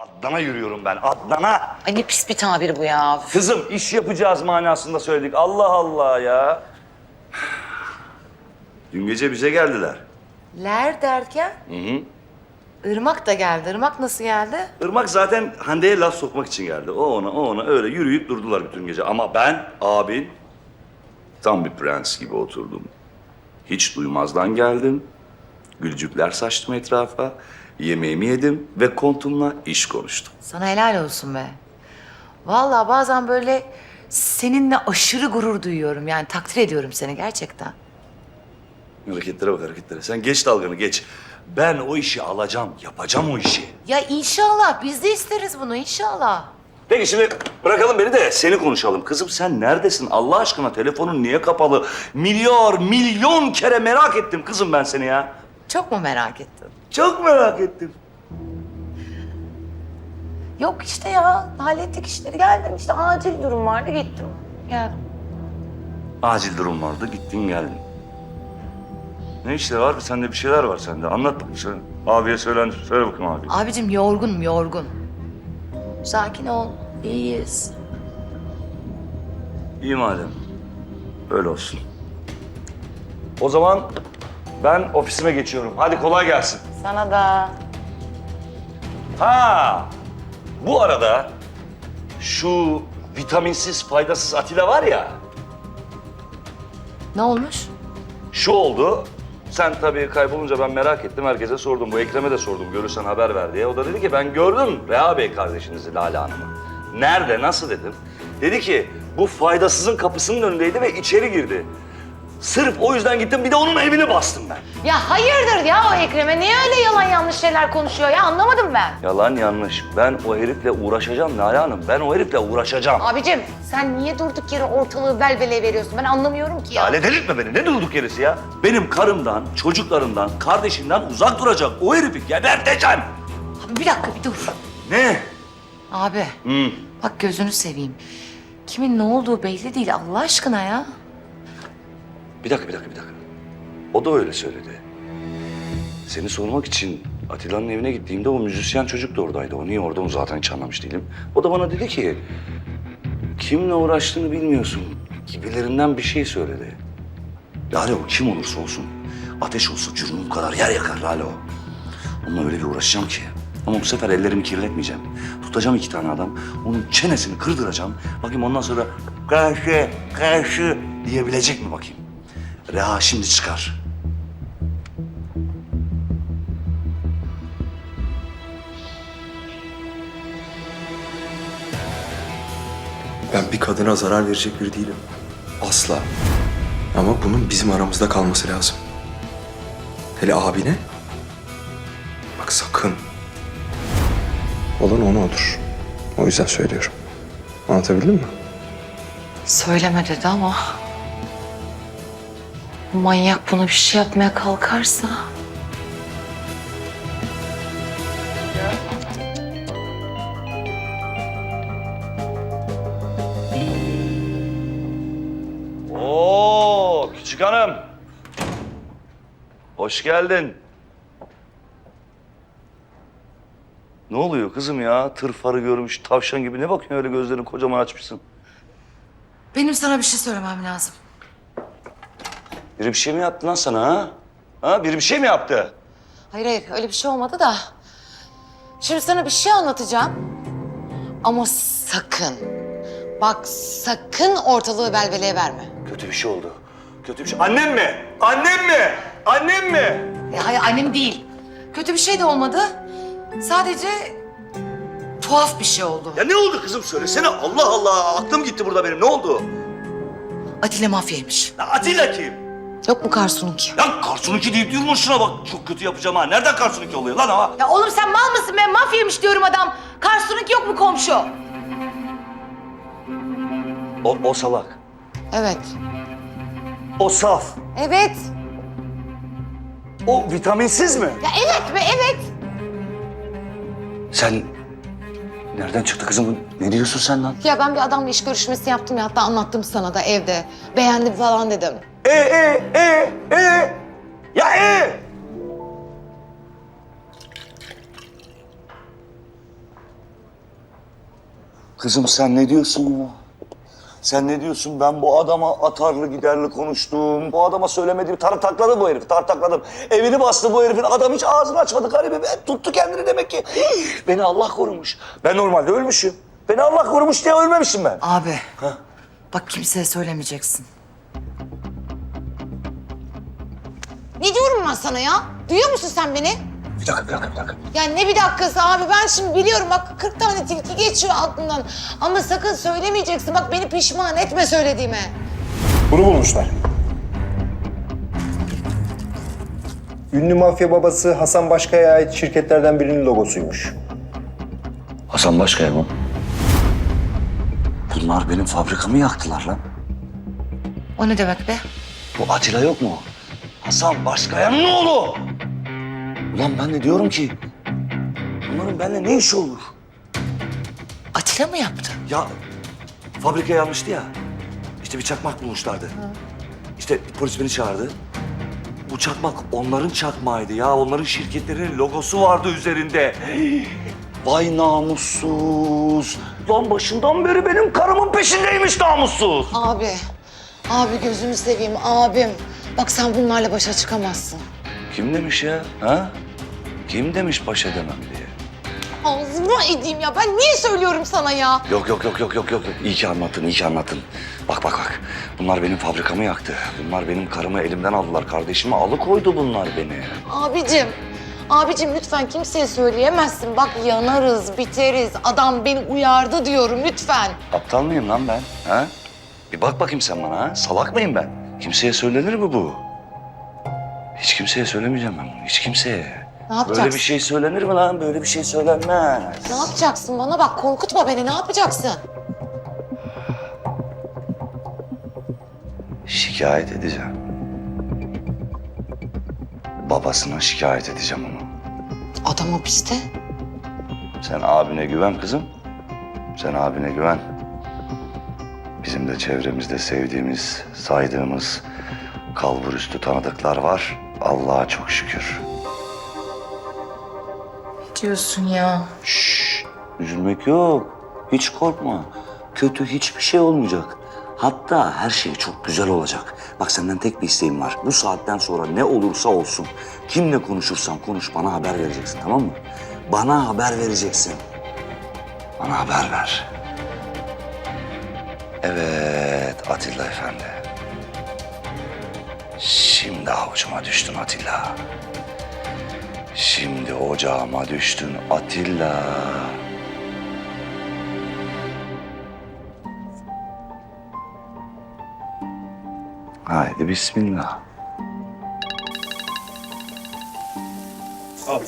Adnan'a yürüyorum ben, Adnan'a. Ay ne pis bir tabir bu ya. Kızım iş yapacağız manasında söyledik. Allah Allah ya. Dün gece bize geldiler. Ler derken? Hı hı. Irmak da geldi. Irmak nasıl geldi? Irmak zaten Hande'ye laf sokmak için geldi. O ona, o ona öyle yürüyüp durdular bütün gece. Ama ben, abin, tam bir prens gibi oturdum. Hiç duymazdan geldim. Gülcükler saçtım etrafa. Yemeğimi yedim ve kontumla iş konuştum. Sana helal olsun be. Vallahi bazen böyle seninle aşırı gurur duyuyorum. Yani takdir ediyorum seni gerçekten. Hareketlere bak hareketlere. Sen geç dalganı geç. Ben o işi alacağım, yapacağım o işi. Ya inşallah biz de isteriz bunu inşallah. Peki şimdi bırakalım beni de seni konuşalım. Kızım sen neredesin? Allah aşkına telefonun niye kapalı? Milyar, milyon kere merak ettim kızım ben seni ya. Çok mu merak ettin? Çok merak ettim. Yok işte ya hallettik işleri geldim işte acil durum vardı gittim. Geldim. Acil durum vardı, gittin geldin. Ne işleri var? Sende bir şeyler var sende. Anlat bakayım söyle. Abiye söyle, söyle bakayım abi. Abicim yorgunum yorgun. Sakin ol. iyiyiz. İyi madem. Öyle olsun. O zaman ben ofisime geçiyorum. Hadi kolay gelsin. Sana da. Ha! Bu arada şu vitaminsiz, faydasız Atilla var ya, Ne olmuş? şu oldu. Sen tabii kaybolunca ben merak ettim, herkese sordum. Bu Ekrem'e de sordum, görürsen haber ver diye. O da dedi ki ben gördüm Reha Bey kardeşinizi Lale Hanım'ı. Nerede, nasıl dedim. Dedi ki bu faydasızın kapısının önündeydi ve içeri girdi. Sırf o yüzden gittim, bir de onun evini bastım ben. Ya hayırdır ya o Ekrem'e? Niye öyle yalan yanlış şeyler konuşuyor ya? Anlamadım ben. Yalan yanlış. Ben o herifle uğraşacağım Lale Hanım. Ben o herifle uğraşacağım. Abicim sen niye durduk yere ortalığı velveleye veriyorsun? Ben anlamıyorum ki ya. Lale delirtme beni. Ne durduk gerisi ya? Benim karımdan, çocuklarından, kardeşinden uzak duracak. O herifi geberteceğim. Abi bir dakika bir dur. Ne? Abi Hı. bak gözünü seveyim. Kimin ne olduğu belli değil Allah aşkına ya. Bir dakika, bir dakika, bir dakika. O da öyle söyledi. Seni sormak için Atilla'nın evine gittiğimde o müzisyen çocuk da oradaydı. O niye orada onu zaten hiç anlamış değilim. O da bana dedi ki... Kimle uğraştığını bilmiyorsun gibilerinden bir şey söyledi. Lale o kim olursa olsun. Ateş olsa cürmüm kadar yer yakar Lale o. Onunla öyle bir uğraşacağım ki. Ama bu sefer ellerimi kirletmeyeceğim. Tutacağım iki tane adam, onun çenesini kırdıracağım. Bakayım ondan sonra karşı, karşı diyebilecek mi bakayım? Reha şimdi çıkar. Ben bir kadına zarar verecek biri değilim. Asla. Ama bunun bizim aramızda kalması lazım. Hele abine. Bak sakın. Olan ona olur. O yüzden söylüyorum. Anlatabildim mi? Söyleme dedi ama... bu Manyak buna bir şey yapmaya kalkarsa... Oo, küçük hanım. Hoş geldin. Ne oluyor kızım ya? Tır farı görmüş tavşan gibi. Ne bakıyorsun öyle gözlerini kocaman açmışsın? Benim sana bir şey söylemem lazım. Biri bir şey mi yaptı lan sana ha? Ha biri bir şey mi yaptı? Hayır hayır öyle bir şey olmadı da. Şimdi sana bir şey anlatacağım. Ama sakın. Bak sakın ortalığı velveleye verme. Kötü bir şey oldu. Kötü bir şey. Annem mi? Annem mi? Annem mi? E, hayır annem değil. Kötü bir şey de olmadı. Sadece tuhaf bir şey oldu. Ya ne oldu kızım söylesene. Allah Allah aklım gitti burada benim. Ne oldu? Atilla mafyaymış. Ya Atilla kim? Yok mu Karsu'nunki? Ya Karsun 2 deyip durma şuna bak. Çok kötü yapacağım ha. Nereden Karsun 2 oluyor lan ha? Ya oğlum sen mal mısın be? Mafyaymış diyorum adam. Karsu'nunki yok mu komşu? O, o salak. Evet. O saf. Evet. O vitaminsiz mi? Ya evet be evet. Sen nereden çıktı kızım? bu? Ne diyorsun sen lan? Ya ben bir adamla iş görüşmesi yaptım ya hatta anlattım sana da evde. Beğendim falan dedim. E e e e. Ya e. Kızım sen ne diyorsun ya? Sen ne diyorsun? Ben bu adama atarlı giderli konuştum. Bu adama söylemediğim tar takladı bu herif, tar takladım. Evini bastı bu herifin. Adam hiç ağzını açmadı garibi. Ben tuttu kendini demek ki. Beni Allah korumuş. Ben normalde ölmüşüm. Beni Allah korumuş diye ölmemişim ben. Abi. Bak kimseye söylemeyeceksin. Ne diyorum ben sana ya? Duyuyor musun sen beni? Bir dakika, bir dakika, bir dakika. Ya ne bir dakikası abi ben şimdi biliyorum bak 40 tane tilki geçiyor aklımdan. Ama sakın söylemeyeceksin bak beni pişman etme söylediğime. Bunu bulmuşlar. Ünlü mafya babası Hasan Başkaya'ya ait şirketlerden birinin logosuymuş. Hasan Başkaya mı? Bunlar benim fabrikamı yaktılar lan. O ne demek be? Bu Atilla yok mu? Hasan Başkaya'nın oğlu. Ulan ben de diyorum ki... Bunların benimle ne işi olur? Atilla mı yaptı? Ya fabrika yanmıştı ya. İşte bir çakmak bulmuşlardı. İşte polis beni çağırdı. Bu çakmak onların çakmağıydı ya. Onların şirketlerinin logosu vardı üzerinde. Vay namussuz. Lan başından beri benim karımın peşindeymiş namussuz. Abi, abi gözünü seveyim abim. Bak sen bunlarla başa çıkamazsın. Kim demiş ya? Ha? Kim demiş baş edemem diye? Ağzıma edeyim ya ben niye söylüyorum sana ya? Yok yok yok yok yok yok. İyi ki anlattın, iyi ki anlattın. Bak bak bak. Bunlar benim fabrikamı yaktı. Bunlar benim karımı elimden aldılar. Kardeşimi alıkoydu bunlar beni. Abicim, abicim lütfen kimseye söyleyemezsin. Bak yanarız, biteriz. Adam beni uyardı diyorum lütfen. Aptal mıyım lan ben? Ha? Bir bak bakayım sen bana ha. Salak mıyım ben? Kimseye söylenir mi bu? Hiç kimseye söylemeyeceğim ben bunu. Hiç kimseye. Ne yapacaksın? Böyle bir şey söylenir mi lan? Böyle bir şey söylenmez. Ne yapacaksın bana bak korkutma beni ne yapacaksın? Şikayet edeceğim. Babasına şikayet edeceğim onu. Adam hapiste. Sen abine güven kızım. Sen abine güven. Bizim de çevremizde sevdiğimiz, saydığımız kalbur üstü tanıdıklar var. Allah'a çok şükür. Diyorsun ya. Şşş, üzülmek yok. Hiç korkma. Kötü hiçbir şey olmayacak. Hatta her şey çok güzel olacak. Bak senden tek bir isteğim var. Bu saatten sonra ne olursa olsun, kimle konuşursan konuş bana haber vereceksin tamam mı? Bana haber vereceksin. Bana haber ver. Evet Atilla Efendi. Şimdi avucuma düştün Atilla. Şimdi ocağıma düştün Atilla. Haydi bismillah. Al.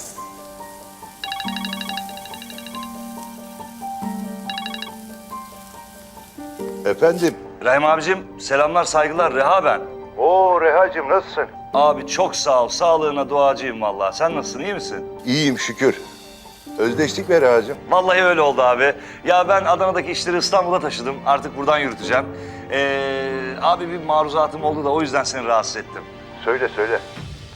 Efendim? İbrahim abicim selamlar saygılar Reha ben. Oo Reha'cığım nasılsın? Abi çok sağ ol sağlığına duacıyım vallahi. Sen nasılsın iyi misin? İyiyim şükür. Özleştik be Reha'cığım. Vallahi öyle oldu abi. Ya ben Adana'daki işleri İstanbul'a taşıdım. Artık buradan yürüteceğim. Ee, abi bir maruzatım oldu da o yüzden seni rahatsız ettim. Söyle söyle.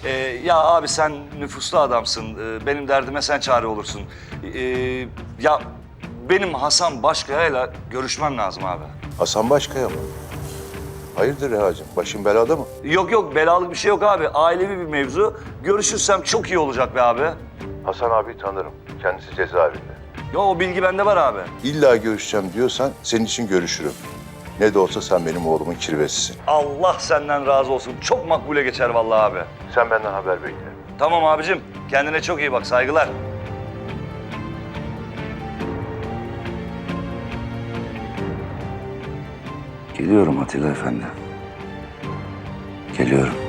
Ee, ya abi sen nüfuslu adamsın. Ee, benim derdime sen çare olursun. Ee, ya benim Hasan Başkaya'yla görüşmem lazım abi. Hasan Başkaya mı? Hayırdır Reha'cığım? Başın belada mı? Yok yok belalık bir şey yok abi. Ailevi bir mevzu. Görüşürsem çok iyi olacak be abi. Hasan abi tanırım. Kendisi cezaevinde. Ya o bilgi bende var abi. İlla görüşeceğim diyorsan senin için görüşürüm. Ne de olsa sen benim oğlumun kirvesisin. Allah senden razı olsun. Çok makbule geçer vallahi abi. Sen benden haber bekle. Tamam abicim. Kendine çok iyi bak. Saygılar. Geliyorum Atilla Efendi. Geliyorum.